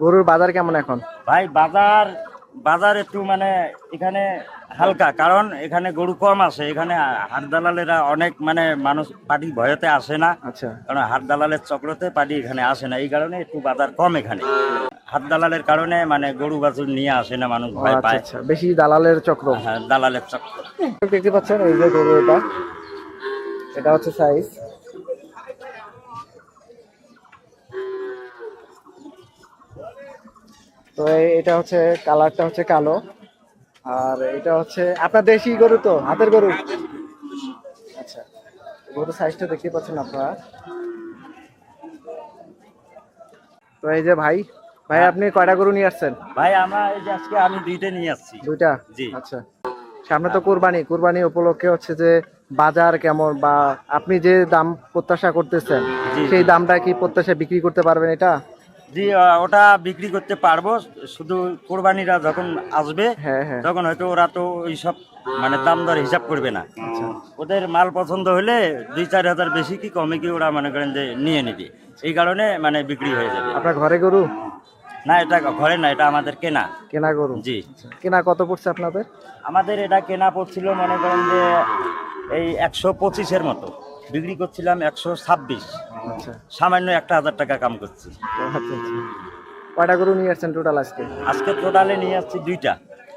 গরুর বাজার কেমন এখন? ভাই বাজার বাজার একটু মানে এখানে হালকা কারণ এখানে গরু কম আছে। এখানে হাট দালালেরা অনেক মানে মানুষ পাটি ভয়তে আসে না। আচ্ছা। কারণ হাট দালালের চক্রতে পাটি এখানে আসে না। এই কারণে একটু বাজার কম এখানে। হাট দালালের কারণে মানে গরু বাছুর নিয়ে আসে না মানুষ ভয় আচ্ছা পায়। আচ্ছা। বেশি দালালের চক্র? হ্যাঁ, দালালের চক্র। দেখতে পাচ্ছেন এই যে গরু এটা এটা হচ্ছে সাইজ তো এটা হচ্ছে কালারটা হচ্ছে কালো। আর এটা হচ্ছে আপনার দেশি গরু তো? হাতের গরু? আচ্ছা গরু সাইজটা দেখতে পাচ্ছেন আপনারা। তো এই যে ভাই ভাই আপনি কয়টা গরু নিয়ে আসছেন? ভাই আমরা এই যে আজকে আমি দুইটা নিয়ে আসছি। দুইটা? জি। আচ্ছা। সামনে তো কুরবানি কুরবানি উপলক্ষে হচ্ছে যে বাজার কেমন বা আপনি যে দাম প্রত্যাশা করতেছেন সেই দামটা কি প্রত্যাশা বিক্রি করতে পারবেন এটা? জি ওটা বিক্রি করতে পারব শুধু কোরবানিরা যখন আসবে হ্যাঁ হ্যাঁ। তখন হয়তো ওরা তো ওইসব মানে দাম দর হিসাব করবে না। আচ্ছা। ওদের মাল পছন্দ হলে দুই চার হাজার বেশি কি কমে কি ওরা মনে করেন যে নিয়ে নিবে। এই কারণে মানে বিক্রি হয়ে যাবে। আপনার ঘরে গরু? না এটা ঘরে না এটা আমাদের কেনা। কেনা গরু? জি। আচ্ছা, কেনা কত পড়ছে আপনাদের? আমাদের এটা কেনা পড়ছিল মনে করেন যে এই একশো পঁচিশের মতো। বিক্রি করছিলাম একশো ছাব্বিশ। সামান্য একটা হাজার টাকা কাম করছি। আচ্ছা আচ্ছা। কয়টা গরু নিয়ে আসছেন টোটাল আজকে? আজকে টোটালে নিয়ে আসছি দুইটা।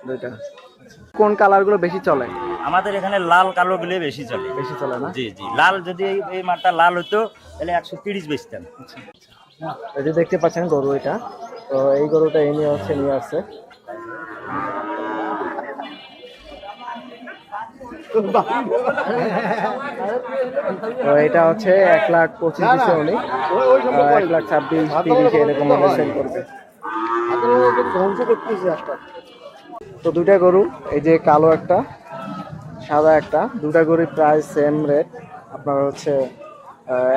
দুইটা। আচ্ছা। কোন কালারগুলো বেশি চলে? আমাদের এখানে লাল কালো গুলো বেশি চলে। বেশি চলে না? জি জি। লাল যদি এই- মাঠটা লাল হতো তাহলে একশো তিরিশ বেচতাম এই যে দেখতে পাচ্ছেন গরু এটা তো এই গরুটা এই নিয়ে হচ্ছে নিয়ে আসছে। এটা হচ্ছে এক লাখ পঁচিশ দিচ্ছে উনি। এক লাখ ছাব্বিশ তিরিশ এরকম সেল করবে। তো দুইটা গরু এই যে কালো একটা সাদা একটা দুটা গরুর প্রায় সেম রেট আপনার হচ্ছে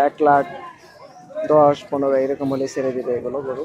এক লাখ দশ পনেরো এরকম হলে ছেড়ে দিবে এগুলো গরু।